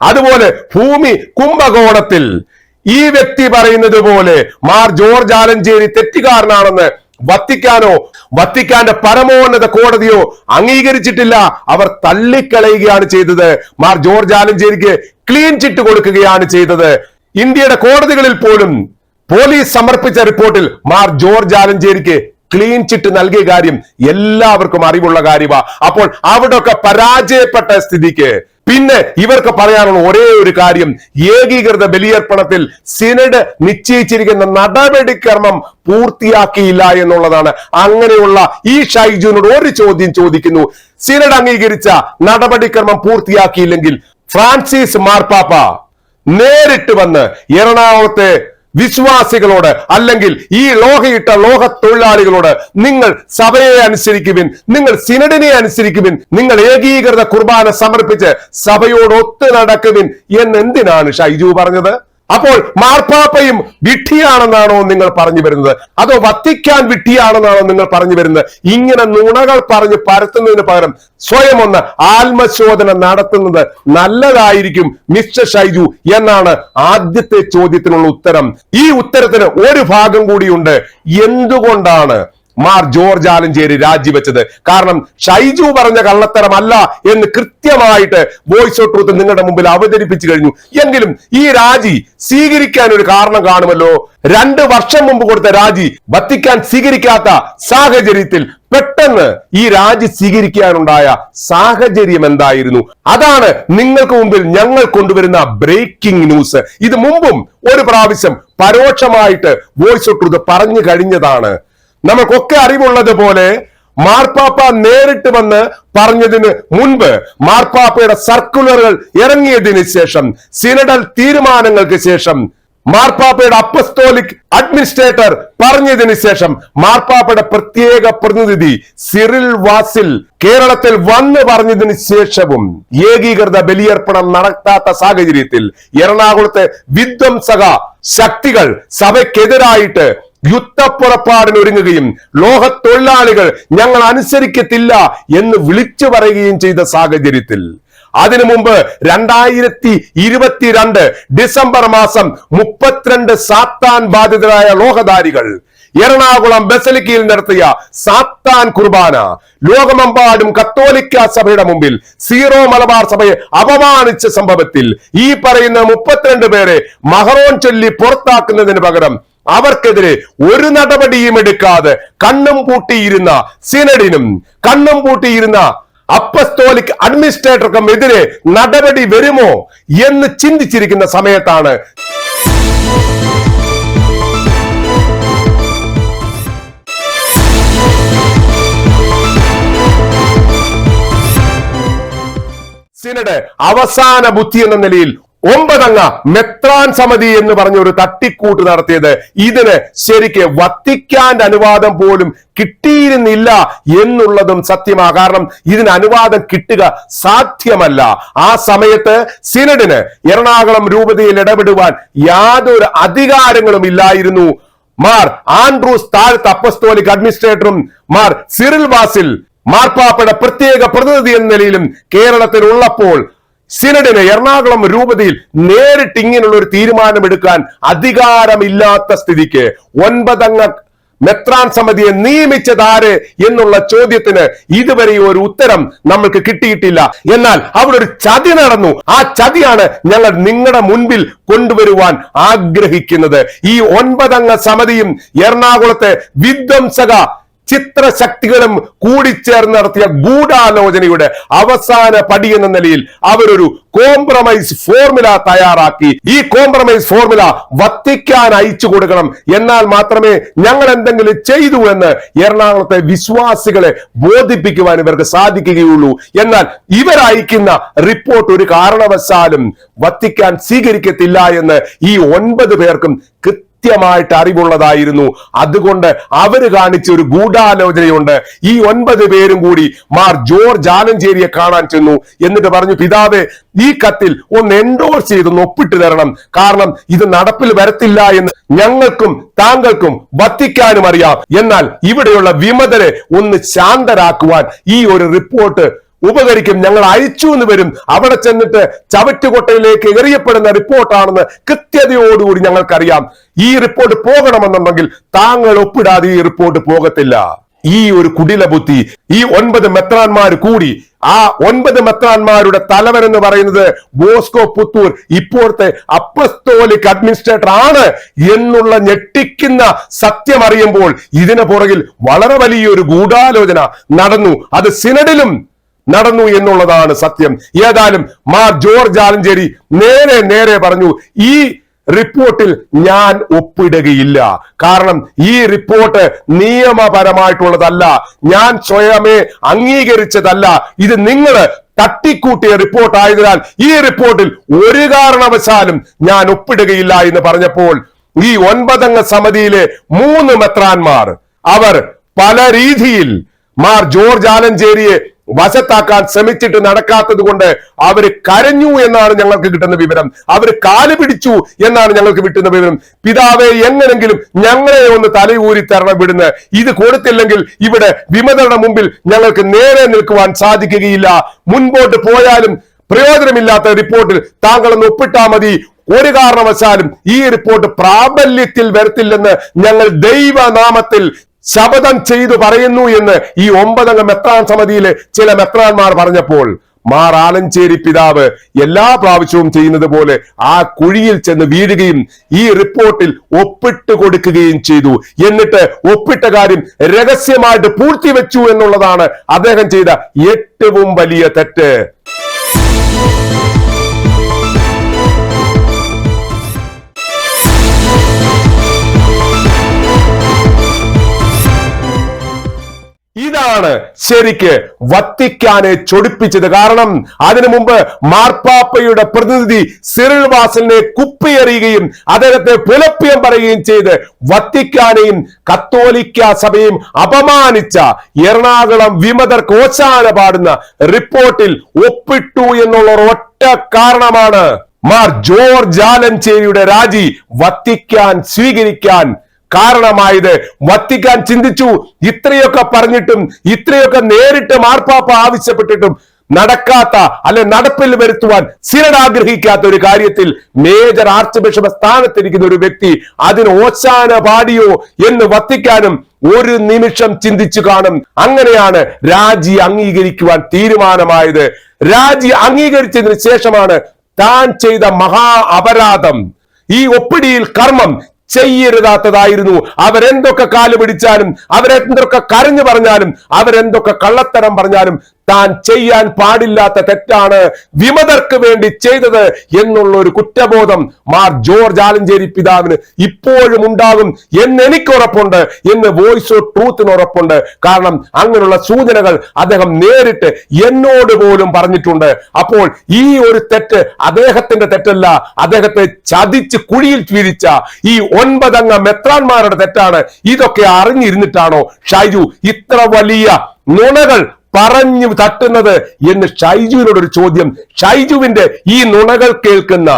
S3: അതുപോലെ ഭൂമി കുംഭകോണത്തിൽ ഈ വ്യക്തി പറയുന്നത് പോലെ മാർ ജോർജ് ആലഞ്ചേരി തെറ്റുകാരനാണെന്ന് വത്തിക്കാനോ വത്തിക്കാന്റെ പരമോന്നത കോടതിയോ അംഗീകരിച്ചിട്ടില്ല. അവർ തള്ളിക്കളയുകയാണ് ചെയ്തത്. മാർ ജോർജ് ആലഞ്ചേരിക്ക് ക്ലീൻ ചിറ്റ് കൊടുക്കുകയാണ് ചെയ്തത്. ഇന്ത്യയുടെ കോടതികളിൽ പോലും പോലീസ് സമർപ്പിച്ച റിപ്പോർട്ടിൽ മാർ ജോർജ് ആലഞ്ചേരിക്ക് ക്ലീൻ ചിറ്റ് നൽകിയ കാര്യം എല്ലാവർക്കും അറിവുള്ള കാര്യമാ. അപ്പോൾ അവിടെ ഒക്കെ പരാജയപ്പെട്ട സ്ഥിതിക്ക് പിന്നെ ഇവർക്ക് പറയാനുള്ള ഒരേ ഒരു കാര്യം ഏകീകൃത ബലിയർപ്പണത്തിൽ സിനഡ് നിശ്ചയിച്ചിരിക്കുന്ന നടപടിക്രമം പൂർത്തിയാക്കിയില്ല എന്നുള്ളതാണ്. അങ്ങനെയുള്ള ഈ ഷൈജുനോട് ഒരു ചോദ്യം ചോദിക്കുന്നു. സിനഡ് അംഗീകരിച്ച നടപടിക്രമം പൂർത്തിയാക്കിയില്ലെങ്കിൽ ഫ്രാൻസിസ് മാർപ്പാപ്പ നേരിട്ട് വന്ന് എറണാകുളത്തെ വിശ്വാസികളോട് അല്ലെങ്കിൽ ഈ ലോഹയിട്ട ലോക തൊഴിലാളികളോട് നിങ്ങൾ സഭയെ അനുസരിക്കുവിൻ നിങ്ങൾ സിനഡിനെ അനുസരിക്കുവിൻ നിങ്ങൾ ഏകീകൃത കുർബാന സമർപ്പിച്ച് സഭയോട് നടക്കുവിൻ എന്ന് എന്തിനാണ് ഷൈജു പറഞ്ഞത്? അപ്പോൾ മാർപ്പാപ്പയും വിഡ്ഢിയാണെന്നാണോ നിങ്ങൾ പറഞ്ഞു വരുന്നത്? അതോ വത്തിക്കാൻ വിഡ്ഢിയാണെന്നാണോ നിങ്ങൾ പറഞ്ഞു വരുന്നത്? ഇങ്ങനെ നുണകൾ പറഞ്ഞ് പരത്തുന്നതിന് പകരം സ്വയം ഒന്ന് ആത്മശോധന നടത്തുന്നത് നല്ലതായിരിക്കും മിസ്റ്റർ ഷൈജു എന്നാണ് ആദ്യത്തെ ചോദ്യത്തിനുള്ള ഉത്തരം. ഈ ഉത്തരത്തിന് ഒരു ഭാഗം കൂടിയുണ്ട്. എന്തുകൊണ്ടാണ് മാർ ജോർജ് ആലഞ്ചേരി രാജിവെച്ചത്. കാരണം ഷൈജു പറഞ്ഞ കള്ളത്തരമല്ല എന്ന് കൃത്യമായിട്ട് വോയിസ് ഓഫ് ട്രൂത്ത് നിങ്ങളുടെ മുമ്പിൽ അവതരിപ്പിച്ചു കഴിഞ്ഞു. എങ്കിലും ഈ രാജി സ്വീകരിക്കാൻ ഒരു കാരണം കാണുമല്ലോ. രണ്ട് വർഷം മുമ്പ് കൊടുത്ത രാജി വത്തിക്കാൻ സ്വീകരിക്കാത്ത സാഹചര്യത്തിൽ പെട്ടെന്ന് ഈ രാജി സ്വീകരിക്കാനുണ്ടായ സാഹചര്യം എന്തായിരുന്നു? അതാണ് നിങ്ങൾക്ക് മുമ്പിൽ ഞങ്ങൾ കൊണ്ടുവരുന്ന ബ്രേക്കിംഗ് ന്യൂസ് ഇത് മുമ്പും ഒരു പ്രാവശ്യം പരോക്ഷമായിട്ട് വോയിസ് ഓഫ് ട്രൂത്ത് പറഞ്ഞു കഴിഞ്ഞതാണ്. നമുക്കൊക്കെ അറിവുള്ളത് പോലെ മാർപ്പാപ്പ നേരിട്ട് വന്ന് പറഞ്ഞതിന് മുൻപ് മാർപ്പാപ്പയുടെ സർക്കുലറുകൾ ഇറങ്ങിയതിന് ശേഷം സിനഡൽ തീരുമാനങ്ങൾക്ക് ശേഷം മാർപ്പാപ്പയുടെ അപ്പസ്തോലിക് അഡ്മിനിസ്ട്രേറ്റർ പറഞ്ഞതിന് ശേഷം മാർപ്പാപ്പയുടെ പ്രത്യേക പ്രതിനിധി സിറിൽ വാസിൽ കേരളത്തിൽ വന്ന് പറഞ്ഞതിന് ശേഷവും ഏകീകൃത ബലിയർപ്പണം നടത്താത്ത സാഹചര്യത്തിൽ എറണാകുളത്തെ വിധ്വംസക ശക്തികൾ സഭയ്ക്കെതിരായിട്ട് യുദ്ധപ്പുറപ്പാടിന് ഒരുങ്ങുകയും ലോക തൊഴിലാളികൾ ഞങ്ങൾ അനുസരിക്കത്തില്ല എന്ന് വിളിച്ചു പറയുകയും ചെയ്ത സാഹചര്യത്തിൽ. അതിനു മുമ്പ് രണ്ടായിരത്തി ഇരുപത്തിരണ്ട് ഡിസംബർ മാസം മുപ്പത്തിരണ്ട് സാത്താൻ ബാധിതരായ ലോഹധാരികൾ എറണാകുളം ബസലിക്കയിൽ നടത്തിയ സാത്താൻ കുർബാന ലോകമെമ്പാടും കത്തോലിക്ക സഭയുടെ മുമ്പിൽ സീറോ മലബാർ സഭയെ അപമാനിച്ച സംഭവത്തിൽ ഈ പറയുന്ന മുപ്പത്തിരണ്ട് പേരെ മഹറോൺ ചൊല്ലി പുറത്താക്കുന്നതിന് പകരം അവർക്കെതിരെ ഒരു നടപടിയും എടുക്കാതെ കണ്ണും പൂട്ടിയിരുന്ന സിനഡിനും കണ്ണും പൂട്ടിയിരുന്ന അപ്പസ്തോലിക് അഡ്മിനിസ്ട്രേറ്റർക്കും എതിരെ നടപടി വരുമോ എന്ന് ചിന്തിച്ചിരിക്കുന്ന സമയത്താണ് അവസാന ബുദ്ധി എന്ന നിലയിൽ ഒമ്പതംഗ മെത്രാൻ സമിതി എന്ന് പറഞ്ഞ ഒരു തട്ടിക്കൂട്ട് നടത്തിയത്. ഇതിന് ശരിക്ക് വത്തിക്കാന്റെ അനുവാദം പോലും കിട്ടിയിരുന്നില്ല എന്നുള്ളതും സത്യമാ. കാരണം ഇതിന് അനുവാദം കിട്ടുക സാധ്യമല്ല. ആ സമയത്ത് സിനഡിന് എറണാകുളം രൂപതയിൽ ഇടപെടുവാൻ യാതൊരു അധികാരങ്ങളും ഇല്ലായിരുന്നു. മാർ ആൻഡ്രൂസ് താഴ്ത്ത അപ്പസ്തോലിക് അഡ്മിനിസ്ട്രേറ്ററും മാർ സിറിൽ വാസിൽ മാർപ്പാപ്പയുടെ പ്രത്യേക പ്രതിനിധി എന്ന നിലയിലും കേരളത്തിൽ ഉള്ളപ്പോൾ സിനഡിന് എറണാകുളം രൂപതയിൽ നേരിട്ട് ഇങ്ങനെയുള്ള ഒരു തീരുമാനമെടുക്കാൻ അധികാരമില്ലാത്ത സ്ഥിതിക്ക് ഒൻപതംഗ മെത്രാൻ സമിതിയെ നിയമിച്ചതാര് എന്നുള്ള ചോദ്യത്തിന് ഇതുവരെ ഒരു ഉത്തരം നമ്മൾക്ക് കിട്ടിയിട്ടില്ല. എന്നാൽ അവിടെ ഒരു ചതി നടന്നു. ആ ചതിയാണ് ഞങ്ങൾ നിങ്ങളുടെ മുൻപിൽ കൊണ്ടുവരുവാൻ ആഗ്രഹിക്കുന്നത്. ഈ ഒൻപതംഗ സമിതിയും എറണാകുളത്തെ വിധ്വംസക ചിത്രശക്തികളും കൂടിച്ചേർന്ന് നടത്തിയ ഗൂഢാലോചനയുടെ അവസാന പടി എന്ന നിലയിൽ അവരൊരു കോംപ്രമൈസ് ഫോർമുല തയ്യാറാക്കി. ഈ കോംപ്രമൈസ് ഫോർമുല വത്തിക്കാൻ അയച്ചു കൊടുക്കണം. എന്നാൽ മാത്രമേ ഞങ്ങൾ എന്തെങ്കിലും ചെയ്തു എന്ന് എറണാകുളത്തെ വിശ്വാസികളെ ബോധിപ്പിക്കുവാൻ ഇവർക്ക് സാധിക്കുകയുള്ളൂ. എന്നാൽ ഇവരയക്കുന്ന റിപ്പോർട്ട് ഒരു കാരണവശാലും വത്തിക്കാൻ സ്വീകരിക്കത്തില്ല എന്ന് ഈ ഒൻപത് പേർക്കും കൃത്യമായിട്ട് അറിവുള്ളതായിരുന്നു. അതുകൊണ്ട് അവർ കാണിച്ച ഒരു ഗൂഢാലോചനയുണ്ട്. ഈ ഒൻപത് പേരും കൂടി മാർ ജോർജ് ആലഞ്ചേരിയെ കാണാൻ ചെന്നു. എന്നിട്ട് പറഞ്ഞു പിതാവേ ഈ കത്തിൽ ഒന്ന് എൻഡോഴ്സ് ചെയ്തൊന്ന് ഒപ്പിട്ട് തരണം. കാരണം ഇത് നടപ്പിൽ വരത്തില്ല എന്ന് ഞങ്ങൾക്കും താങ്കൾക്കും വത്തിക്കാനും അറിയാം. എന്നാൽ ഇവിടെയുള്ള വിമതരെ ഒന്ന് ശാന്തരാക്കുവാൻ ഈ ഒരു റിപ്പോർട്ട് ഉപകരിക്കും. ഞങ്ങൾ അയച്ചു എന്ന് വരും. അവിടെ ചെന്നിട്ട് ചവറ്റുകൊട്ടയിലേക്ക് എറിയപ്പെടുന്ന റിപ്പോർട്ടാണെന്ന് കൃത്യതയോടുകൂടി ഞങ്ങൾക്കറിയാം. ഈ റിപ്പോർട്ട് പോകണമെന്നുണ്ടെങ്കിൽ താങ്കൾ ഒപ്പിടാതെ ഈ റിപ്പോർട്ട് പോകത്തില്ല. ഈ ഒരു കുടില ബുദ്ധി ഈ ഒൻപത് മെത്രാന്മാർ കൂടി ആ ഒൻപത് മെത്രാന്മാരുടെ തലവൻ എന്ന് പറയുന്നത് ബോസ്കോ പുത്തൂർ ഇപ്പോഴത്തെ അപ്പസ്തോലിക് അഡ്മിനിസ്ട്രേറ്റർ ആണ് എന്നുള്ള ഞെട്ടിക്കുന്ന സത്യം അറിയുമ്പോൾ ഇതിന് പുറകിൽ വളരെ വലിയൊരു ഗൂഢാലോചന നടന്നു. അത് സിനഡിലും നടന്നു എന്നുള്ളതാണ് സത്യം. ഏതായാലും മാർ ജോർജ് ആലഞ്ചേരി നേരെ നേരെ പറഞ്ഞു ഈ റിപ്പോർട്ടിൽ ഞാൻ ഒപ്പിടുകയില്ല. കാരണം ഈ റിപ്പോർട്ട് നിയമപരമായിട്ടുള്ളതല്ല. ഞാൻ സ്വയമേ അംഗീകരിച്ചതല്ല. ഇത് നിങ്ങൾ തട്ടിക്കൂട്ടിയ റിപ്പോർട്ട് ആയതിനാൽ ഈ റിപ്പോർട്ടിൽ ഒരു കാരണവശാലും ഞാൻ ഒപ്പിടുകയില്ല എന്ന് പറഞ്ഞപ്പോൾ ഈ ഒൻപതംഗ സമിതിയിലെ മൂന്ന് മെത്രാന്മാർ അവർ പല രീതിയിൽ മാർ ജോർജ് ആലഞ്ചേരിയെ വശത്താക്കാൻ ശ്രമിച്ചിട്ട് നടക്കാത്തത് കൊണ്ട് അവർ കരഞ്ഞു എന്നാണ് ഞങ്ങൾക്ക് കിട്ടുന്ന വിവരം. അവർ കാൽ പിടിച്ചു എന്നാണ് ഞങ്ങൾക്ക് കിട്ടുന്ന വിവരം. പിതാവെ എങ്ങനെങ്കിലും ഞങ്ങളെ ഒന്ന് തലയൂരി തരണം വിടുന്ന് ഇത് കൊടുത്തില്ലെങ്കിൽ ഇവിടെ വിമതരുടെ മുമ്പിൽ ഞങ്ങൾക്ക് നേരെ നിൽക്കുവാൻ സാധിക്കുകയില്ല. മുൻപോട്ട് പോയാലും പ്രയോജനമില്ലാത്ത റിപ്പോർട്ടിൽ താങ്കളൊന്ന് ഒപ്പിട്ടാ മതി. ഒരു കാരണവശാലും ഈ റിപ്പോർട്ട് പ്രാബല്യത്തിൽ വരത്തില്ലെന്ന് ഞങ്ങൾ ദൈവനാമത്തിൽ ശപഥം ചെയ്തു പറയുന്നു എന്ന് ഈ ഒമ്പതംഗ മെത്രാൻ സമിതിയിലെ ചില മെത്രാന്മാർ പറഞ്ഞപ്പോൾ മാർ ആലഞ്ചേരി പിതാവ് എല്ലാ പ്രാവശ്യവും ചെയ്യുന്നത് പോലെ ആ കുഴിയിൽ ചെന്ന് വീഴുകയും ഈ റിപ്പോർട്ടിൽ ഒപ്പിട്ട് കൊടുക്കുകയും ചെയ്തു. എന്നിട്ട് ഒപ്പിട്ട കാര്യം രഹസ്യമായിട്ട് പൂർത്തിവെച്ചു എന്നുള്ളതാണ് അദ്ദേഹം ചെയ്ത ഏറ്റവും വലിയ തെറ്റ്. ഇതാണ് ശരിക്ക് വത്തിക്കാനെ ചൊടിപ്പിച്ചത്. കാരണം അതിനു മുമ്പ് മാർപ്പാപ്പയുടെ പ്രതിനിധി സിറിൽ വാസലിനെ കുപ്പിയെറിയുകയും അദ്ദേഹത്തെ പുലപ്പ്യം പറയുകയും ചെയ്ത് വത്തിക്കാനെയും കത്തോലിക്ക സഭയും അപമാനിച്ച എറണാകുളം വിമതർ കോശാന പാടുന്ന റിപ്പോർട്ടിൽ ഒപ്പിട്ടു എന്നുള്ള ഒറ്റ കാരണമാണ് മാർ ജോർജ് ആലഞ്ചേരിയുടെ രാജി വത്തിക്കാൻ സ്വീകരിക്കാൻ കാരണമായത്. വത്തിക്കാൻ ചിന്തിച്ചു. ഇത്രയൊക്കെ പറഞ്ഞിട്ടും ഇത്രയൊക്കെ നേരിട്ട് മാർപ്പാപ്പ ആവശ്യപ്പെട്ടിട്ടും നടക്കാത്ത അല്ലെ നടപ്പിൽ വരുത്തുവാൻ സിനഡ് ആഗ്രഹിക്കാത്ത ഒരു കാര്യത്തിൽ മേജർ ആർച്ച് ബിഷപ്പ് സ്ഥാനത്തിരിക്കുന്ന ഒരു വ്യക്തി അതിന് ഓശാന പാടിയോ എന്ന് വത്തിക്കാനും ഒരു നിമിഷം ചിന്തിച്ചു കാണും. അങ്ങനെയാണ് രാജി അംഗീകരിക്കുവാൻ തീരുമാനമായത്. രാജി അംഗീകരിച്ചതിന് ശേഷമാണ് താൻ ചെയ്ത മഹാ അപരാധം. ഈ ഒപ്പിടിയിൽ കർമ്മം ചെയ്യരുതാത്തതായിരുന്നു. അവരെന്തൊക്കെ കാൽ പിടിച്ചാലും അവരെന്തൊക്കെ കരഞ്ഞു പറഞ്ഞാലും അവരെന്തൊക്കെ കള്ളത്തരം പറഞ്ഞാലും താൻ ചെയ്യാൻ പാടില്ലാത്ത തെറ്റാണ് വിമതർക്ക് വേണ്ടി ചെയ്തത് എന്നുള്ള ഒരു കുറ്റബോധം മാർ ജോർജ് ആലഞ്ചേരി പിതാവിന് ഇപ്പോഴും ഉണ്ടാകും എന്ന് എനിക്ക് ഉറപ്പുണ്ട് എന്ന് വോയിസ് ഓഫ് ട്രൂത്തിന് ഉറപ്പുണ്ട്. കാരണം അങ്ങനെയുള്ള സൂചനകൾ അദ്ദേഹം നേരിട്ട് എന്നോട് പോലും പറഞ്ഞിട്ടുണ്ട്. അപ്പോൾ ഈ ഒരു തെറ്റ് അദ്ദേഹത്തിന്റെ തെറ്റല്ല അദ്ദേഹത്തെ ചതിച്ച് കുഴിയിൽ വീഴിച്ച ഈ ഒൻപതംഗ മെത്രാന്മാരുടെ തെറ്റാണ്. ഇതൊക്കെ അറിഞ്ഞിരുന്നിട്ടാണോ ഷൈജു ഇത്ര വലിയ നുണകൾ പറഞ്ഞു തട്ടുന്നത് എന്ന് ഷൈജുവിനോട് ഒരു ചോദ്യം. ഷൈജുവിന്റെ ഈ നുണകൾ കേൾക്കുന്ന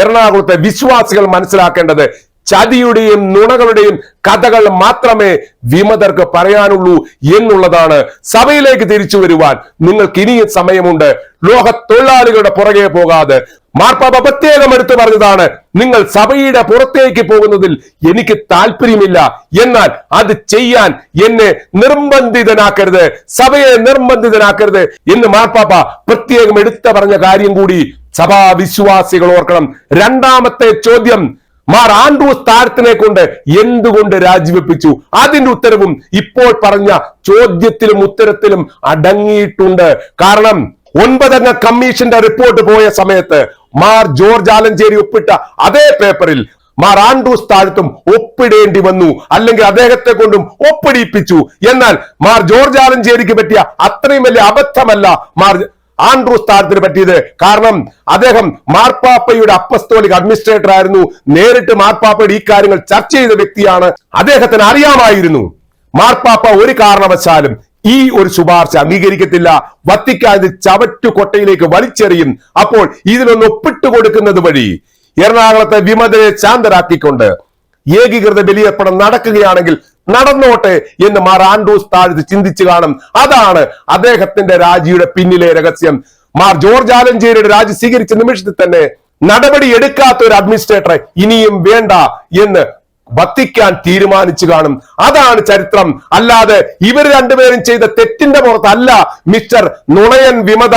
S3: എറണാകുളത്തെ വിശ്വാസികൾ മനസ്സിലാക്കേണ്ടത് ചതിയുടെയും നുണകളുടെയും കഥകൾ മാത്രമേ വിമതർക്ക് പറയാനുള്ളൂ എന്നുള്ളതാണ്. സഭയിലേക്ക് തിരിച്ചു വരുവാൻ നിങ്ങൾക്ക് ഇനിയും സമയമുണ്ട്. ലോക തൊഴിലാളികളുടെ പുറകെ പോകാതെ മാർപ്പാപ്പ പ്രത്യേകം എടുത്തു പറഞ്ഞതാണ് നിങ്ങൾ സഭയുടെ പുറത്തേക്ക് പോകുന്നതിൽ എനിക്ക് താല്പര്യമില്ല എന്നാൽ അത് ചെയ്യാൻ എന്നെ നിർബന്ധിതനാക്കരുത്. സഭയെ നിർബന്ധിതനാക്കരുത്. എന്ന് മാർപ്പാപ്പ പ്രത്യേകം എടുത്തു പറഞ്ഞ കാര്യം കൂടി സഭാ വിശ്വാസികൾ ഓർക്കണം. രണ്ടാമത്തെ ചോദ്യം മാർ ആൻഡ്രൂസ് താരത്തിനെ കൊണ്ട് എന്തുകൊണ്ട് രാജിവെപ്പിച്ചു? അതിന്റെ ഉത്തരവും ഇപ്പോൾ പറഞ്ഞ ചോദ്യത്തിലും ഉത്തരത്തിലും അടങ്ങിയിട്ടുണ്ട്. കാരണം ഒൻപതംഗ കമ്മീഷന്റെ റിപ്പോർട്ട് പോയ സമയത്ത് മാർ ജോർജ് ആലഞ്ചേരി ഒപ്പിട്ട അതേ പേപ്പറിൽ മാർ ആൻഡ്രൂസ് താഴത്തും ഒപ്പിടേണ്ടി വന്നു. അല്ലെങ്കിൽ അദ്ദേഹത്തെ കൊണ്ടും ഒപ്പിടിപ്പിച്ചു. എന്നാൽ മാർ ജോർജ് ആലഞ്ചേരിക്ക് പറ്റിയ അത്രയും വലിയ അബദ്ധമല്ല മാർ ആൻഡ്രൂസ് താരത്തിന് പറ്റിയത്. കാരണം അദ്ദേഹം മാർപ്പാപ്പയുടെ അപ്പസ്തോലിക് അഡ്മിനിസ്ട്രേറ്റർ ആയിരുന്നു. നേരിട്ട് മാർപ്പാപ്പയുടെ ഈ കാര്യങ്ങൾ ചർച്ച ചെയ്ത വ്യക്തിയാണ്. അദ്ദേഹത്തിന് അറിയാമായിരുന്നു. മാർപ്പാപ്പ ഒരു കാരണവശാലും ഈ ഒരു ശുപാർശ അംഗീകരിക്കത്തില്ല. വത്തിക്കാൻ ഇത് ചവറ്റുകൊട്ടയിലേക്ക് വലിച്ചെറിയും. അപ്പോൾ ഇതിലൊന്ന് ഒപ്പിട്ട് കൊടുക്കുന്നത് വഴി എറണാകുളത്തെ വിമതരെ ശാന്തരാക്കിക്കൊണ്ട് ഏകീകൃത ബലിയർപ്പണം നടക്കുകയാണെങ്കിൽ നടന്നോട്ടെ എന്ന് മാർ ആൻഡ്രൂസ് താഴ്ത്ത് ചിന്തിച്ചു കാണും. അതാണ് അദ്ദേഹത്തിന്റെ രാജിയുടെ പിന്നിലെ രഹസ്യം. മാർ ജോർജ് ആലഞ്ചേരിയുടെ രാജി സ്വീകരിച്ച നിമിഷത്തിൽ തന്നെ നടപടി എടുക്കാത്ത ഒരു അഡ്മിനിസ്ട്രേറ്ററെ ഇനിയും വേണ്ട എന്ന് വത്തിക്കാൻ തീരുമാനിച്ചു കാണും. അതാണ് ചരിത്രം. അല്ലാതെ ഇവർ രണ്ടുപേരും ചെയ്ത തെറ്റിന്റെ പുറത്തല്ല മിസ്റ്റർ നുണയൻ വിമത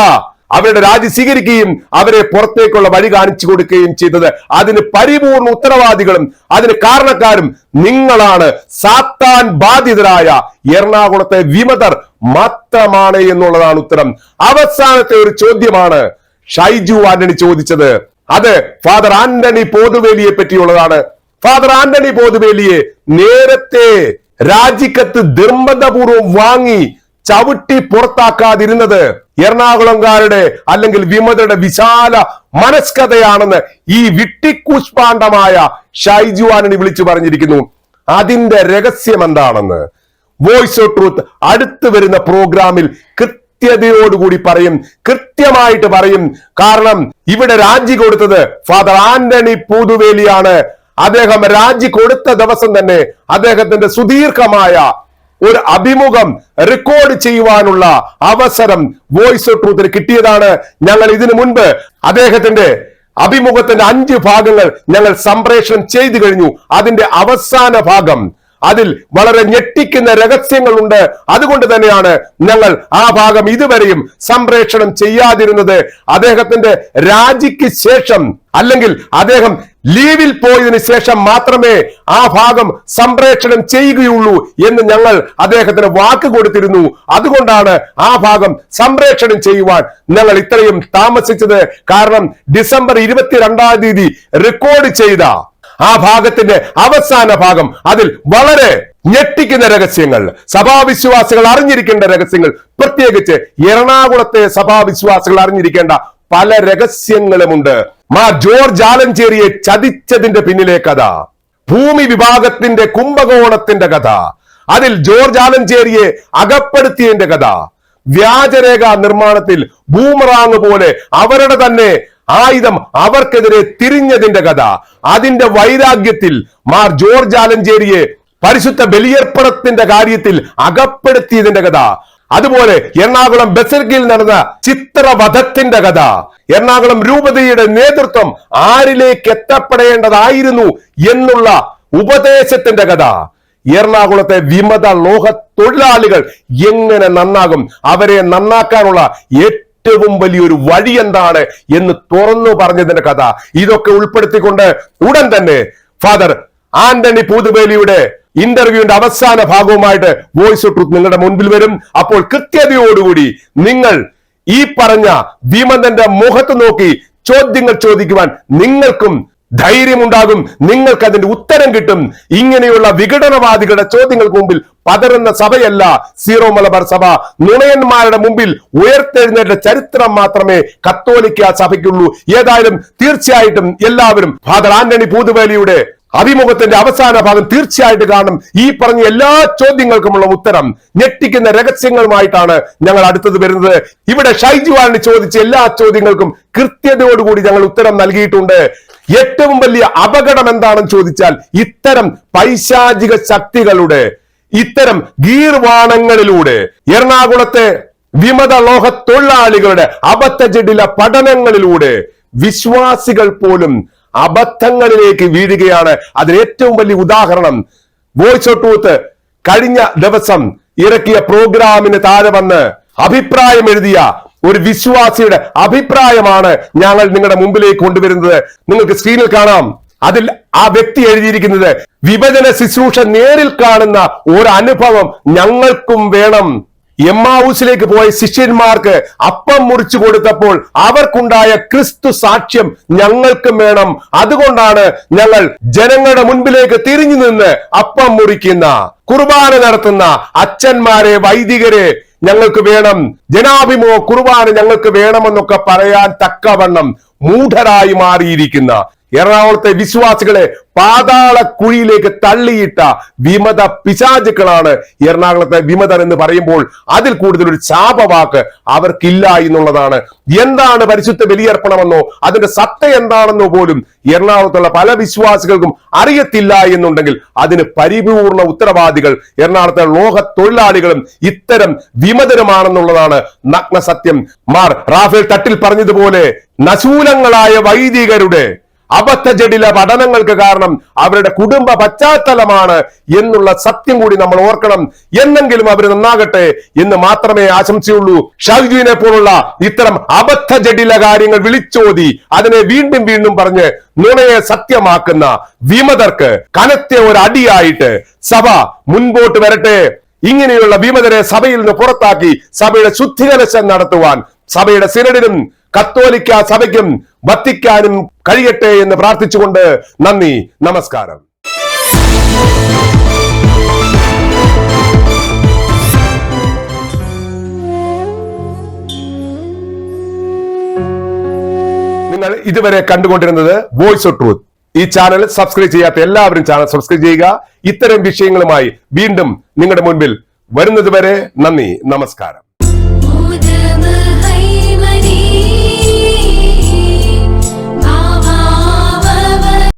S3: അവരുടെ രാജി സ്വീകരിക്കുകയും അവരെ പുറത്തേക്കുള്ള വഴി കാണിച്ചു കൊടുക്കുകയും ചെയ്തത്. അതിന് പരിപൂർണ ഉത്തരവാദികളും അതിന് കാരണക്കാരും നിങ്ങളാണ്. സാത്താൻ ബാധിതരായ എറണാകുളത്തെ വിമതർ മാത്രമാണ് എന്നുള്ളതാണ് ഉത്തരം. അവസാനത്തെ ഒരു ചോദ്യമാണ് ഷൈജു ആന്റണി ചോദിച്ചത്. അത് ഫാദർ ആന്റണി പോതുവേലിയെ പറ്റിയുള്ളതാണ്. ഫാദർ ആന്റണി പോതുവേലിയെ നേരത്തെ രാജിക്കത്ത് നിർബന്ധപൂർവം വാങ്ങി ചവിട്ടി പുറത്താക്കാതിരുന്നത് എറണാകുളംകാരുടെ അല്ലെങ്കിൽ വിമതരുടെ വിശാല മനസ്കഥയാണെന്ന് ഈ വിട്ടിക്കൂഷ്പാണ്ഡമായ ഷൈജു ആന്റണി വിളിച്ചു പറഞ്ഞിരിക്കുന്നു. അതിന്റെ രഹസ്യം എന്താണെന്ന് വോയിസ് ഓഫ് ട്രൂത്ത് അടുത്തു വരുന്ന പ്രോഗ്രാമിൽ കൃത്യതയോടുകൂടി പറയും കൃത്യമായിട്ട് പറയും. കാരണം ഇവിടെ രാജി കൊടുത്തത് ഫാദർ ആന്റണി പൂതുവേലിയാണ് അദ്ദേഹം രാജി കൊടുത്ത ദിവസം തന്നെ അദ്ദേഹത്തിന്റെ സുദീർഘമായ ഒരു അഭിമുഖം റെക്കോർഡ് ചെയ്യുവാനുള്ള അവസരം വോയിസ് ഓഫ് ട്രൂത്തിന് കിട്ടിയതാണ്. ഞങ്ങൾ ഇതിനു മുൻപ് അദ്ദേഹത്തിന്റെ അഭിമുഖത്തിന്റെ അഞ്ച് ഭാഗങ്ങൾ ഞങ്ങൾ സംപ്രേഷണം ചെയ്തു കഴിഞ്ഞു. അതിന്റെ അവസാന ഭാഗം അതിൽ വളരെ ഞെട്ടിക്കുന്ന രഹസ്യങ്ങളുണ്ട്. അതുകൊണ്ട് തന്നെയാണ് ഞങ്ങൾ ആ ഭാഗം ഇതുവരെയും സംപ്രേഷണം ചെയ്യാതിരുന്നത്. അദ്ദേഹത്തിന്റെ രാജിക്ക് ശേഷം അല്ലെങ്കിൽ അദ്ദേഹം ലീവിൽ പോയതിനു ശേഷം മാത്രമേ ആ ഭാഗം സംപ്രേക്ഷണം ചെയ്യുകയുള്ളൂ എന്ന് ഞങ്ങൾ അദ്ദേഹത്തിന് വാക്ക് കൊടുത്തിരുന്നു. അതുകൊണ്ടാണ് ആ ഭാഗം സംപ്രേക്ഷണം ചെയ്യുവാൻ ഞങ്ങൾ ഇത്രയും താമസിച്ചത്. കാരണം ഡിസംബർ ഇരുപത്തിരണ്ടാം തീയതി റെക്കോർഡ് ചെയ്ത ആ ഭാഗത്തിന്റെ അവസാന ഭാഗം അതിൽ വളരെ ഞെട്ടിക്കുന്ന രഹസ്യങ്ങൾ സഭാവിശ്വാസികൾ അറിഞ്ഞിരിക്കേണ്ട രഹസ്യങ്ങൾ. പ്രത്യേകിച്ച് എറണാകുളത്തെ സഭാവിശ്വാസികൾ അറിഞ്ഞിരിക്കേണ്ട പല രഹസ്യങ്ങളുമുണ്ട്. മാ ജോർജ് ആലഞ്ചേരിയെ ചതിച്ചതിന്റെ പിന്നിലെ കഥ. ഭൂമി വിഭാഗത്തിന്റെ കുംഭകോണത്തിന്റെ കഥ. അതിൽ ജോർജ് ആലഞ്ചേരിയെ അകപ്പെടുത്തിയതിന്റെ കഥ. വ്യാജരേഖ നിർമ്മാണത്തിൽ ബൂമറാങ് പോലെ അവരുടെ തന്നെ ആയുധം അവർക്കെതിരെ തിരിഞ്ഞതിന്റെ കഥ. അതിന്റെ വൈരാഗ്യത്തിൽ മാർ ജോർജ് ആലഞ്ചേരിയെ പരിശുദ്ധ ബലിയർപ്പണത്തിന്റെ കാര്യത്തിൽ അകപ്പെടുത്തിയതിന്റെ കഥ. അതുപോലെ എറണാകുളം ബസർഗിയിൽ നടന്ന ചിത്രവധത്തിന്റെ കഥ. എറണാകുളം രൂപതയുടെ നേതൃത്വം ആരിലേക്ക് എത്തപ്പെടേണ്ടതായിരുന്നു എന്നുള്ള ഉപദേശത്തിന്റെ കഥ. എറണാകുളത്തെ വിമത ലോഹ തൊഴിലാളികൾ എങ്ങനെ നന്നാകും അവരെ നന്നാക്കാനുള്ള ഏറ്റവും വലിയൊരു വഴി എന്താണ് എന്ന് തുറന്നു പറഞ്ഞതിന്റെ കഥ. ഇതൊക്കെ ഉൾപ്പെടുത്തിക്കൊണ്ട് ഉടൻ തന്നെ ഫാദർ ആന്റണി പൂതുവേലിയുടെ ഇന്റർവ്യൂവിന്റെ അവസാന ഭാഗവുമായിട്ട് വോയിസ് ഓഫ് ട്രൂത്ത് നിങ്ങളുടെ മുൻപിൽ വരും. അപ്പോൾ കൃത്യതയോടുകൂടി നിങ്ങൾ ഈ പറഞ്ഞ ഭീമന്തന്റെ മുഖത്ത് നോക്കി ചോദ്യങ്ങൾ ചോദിക്കുവാൻ നിങ്ങൾക്കും ധൈര്യമുണ്ടാകും. നിങ്ങൾക്ക് അതിന്റെ ഉത്തരം കിട്ടും. ഇങ്ങനെയുള്ള വിഘടനവാദികളുടെ ചോദ്യങ്ങൾക്ക് മുമ്പിൽ പതറുന്ന സഭയല്ല സീറോ മലബാർ സഭ. നുണയന്മാരുടെ മുമ്പിൽ ഉയർത്തെഴുന്നേറ്റ ചരിത്രം മാത്രമേ കത്തോലിക്ക സഭയ്ക്കുള്ളൂ. ഏതായാലും തീർച്ചയായിട്ടും എല്ലാവരും ഫാദർ ആന്റണി പൂതുവേലിയുടെ അഭിമുഖത്തിന്റെ അവസാന ഭാഗം തീർച്ചയായിട്ടും കാണും. ഈ പറഞ്ഞ എല്ലാ ചോദ്യങ്ങൾക്കുമുള്ള ഉത്തരം ഞെട്ടിക്കുന്ന രഹസ്യങ്ങളുമായിട്ടാണ് ഞങ്ങൾ അടുത്തത് വരുന്നത്. ഇവിടെ ഷൈജുവാലിന് ചോദിച്ച എല്ലാ ചോദ്യങ്ങൾക്കും കൃത്യതയോടുകൂടി ഞങ്ങൾ ഉത്തരം നൽകിയിട്ടുണ്ട്. ഏറ്റവും വലിയ അപകടം എന്താണെന്ന് ചോദിച്ചാൽ ഇത്തരം പൈശാചിക ശക്തികളുടെ ഇത്തരം ഗീർവാണങ്ങളിലൂടെ എറണാകുളത്തെ വിമത ലോഹ തൊഴിലാളികളുടെ അബദ്ധജഡില പഠനങ്ങളിലൂടെ വിശ്വാസികൾ പോലും അബദ്ധങ്ങളിലേക്ക് വീഴുകയാണ്. അതിന് ഏറ്റവും വലിയ ഉദാഹരണം വോയിസ് ഓഫ് ട്രൂത്ത് കഴിഞ്ഞ ദിവസം ഇറക്കിയ പ്രോഗ്രാമിന് താഴെ വന്ന് അഭിപ്രായം എഴുതിയ ഒരു വിശ്വാസിയുടെ അഭിപ്രായമാണ് ഞങ്ങൾ നിങ്ങളുടെ മുമ്പിലേക്ക് കൊണ്ടുവരുന്നത്. നിങ്ങൾക്ക് സ്ക്രീനിൽ കാണാം. അതിൽ ആ വ്യക്തി എഴുതിയിരിക്കുന്നത് വിഭജന ശുശ്രൂഷ നേരിൽ കാണുന്ന ഒരു അനുഭവം ഞങ്ങൾക്കും വേണം. എമ്മാവൂസിലേക്ക് പോയ ശിഷ്യന്മാർക്ക് അപ്പം മുറിച്ചു കൊടുത്തപ്പോൾ അവർക്കുണ്ടായ ക്രിസ്തു സാക്ഷ്യം ഞങ്ങൾക്കും വേണം. അതുകൊണ്ടാണ് ഞങ്ങൾ ജനങ്ങളുടെ മുൻപിലേക്ക് തിരിഞ്ഞു നിന്ന് അപ്പം മുറിക്കുന്ന കുർബാന നടത്തുന്ന അച്ഛന്മാരെ വൈദികരെ ഞങ്ങൾക്ക് വേണം. ജനാഭിമുഖ കുർബാന ഞങ്ങൾക്ക് വേണമെന്നൊക്കെ പറയാൻ തക്കവണ്ണം മൂഢരായി മാറിയിരിക്കുന്ന എറണാകുളത്തെ വിശ്വാസികളെ പാതാള കുഴിയിലേക്ക് തള്ളിയിട്ട വിമത പിശാചുക്കളാണ് എറണാകുളത്തെ വിമതർ എന്ന് പറയുമ്പോൾ അതിൽ കൂടുതൽ ഒരു ശാപവാക്ക് അവർക്കില്ല എന്നുള്ളതാണ്. എന്താണ് പരിശുദ്ധ ബലിയർപ്പണമെന്നോ അതിന്റെ സത്ത എന്താണെന്നോ പോലും എറണാകുളത്തുള്ള പല വിശ്വാസികൾക്കും അറിയത്തില്ല എന്നുണ്ടെങ്കിൽ അതിന് പരിപൂർണ ഉത്തരവാദികൾ എറണാകുളത്തെ ലോക തൊഴിലാളികളും ഇത്തരം വിമതരുമാണെന്നുള്ളതാണ് നഗ്ന സത്യം മാർ റാഫേൽ തട്ടിൽ പറഞ്ഞതുപോലെ നശൂലങ്ങളായ വൈദികരുടെ അബദ്ധജടില പഠനങ്ങൾക്ക് കാരണം അവരുടെ കുടുംബ പശ്ചാത്തലമാണ് എന്നുള്ള സത്യം കൂടി നമ്മൾ ഓർക്കണം. എന്നെങ്കിലും അവർ നന്നാകട്ടെ എന്ന് മാത്രമേ ആശംസയുള്ളൂ. ഷാജുവിനെ പോലുള്ള ഇത്തരം അബദ്ധജടില കാര്യങ്ങൾ വിളിച്ചോതി അതിനെ വീണ്ടും വീണ്ടും പറഞ്ഞ് നുണയെ സത്യമാക്കുന്ന വിമതർക്ക് കനത്തെ ഒരു അടിയായിട്ട് സഭ മുൻപോട്ട് വരട്ടെ. ഇങ്ങനെയുള്ള വിമതരെ സഭയിൽ നിന്ന് പുറത്താക്കി സഭയുടെ ശുദ്ധികലശം നടത്തുവാൻ സഭയുടെ സിനഡിനും കത്തോലിക്ക സഭയ്ക്കും വത്തിക്കാനും കഴിയട്ടെ എന്ന് പ്രാർത്ഥിച്ചുകൊണ്ട് നന്ദി നമസ്കാരം. നിങ്ങൾ ഇതുവരെ കണ്ടുകൊണ്ടിരുന്നത് വോയിസ് ഓഫ് ട്രൂത്ത് ഈ ചാനൽ സബ്സ്ക്രൈബ് ചെയ്യാത്ത എല്ലാവരും ചാനൽ സബ്സ്ക്രൈബ് ചെയ്യുക. ഇത്തരം വിഷയങ്ങളുമായി വീണ്ടും നിങ്ങളുടെ മുൻപിൽ വരുന്നതുവരെ നന്ദി നമസ്കാരം.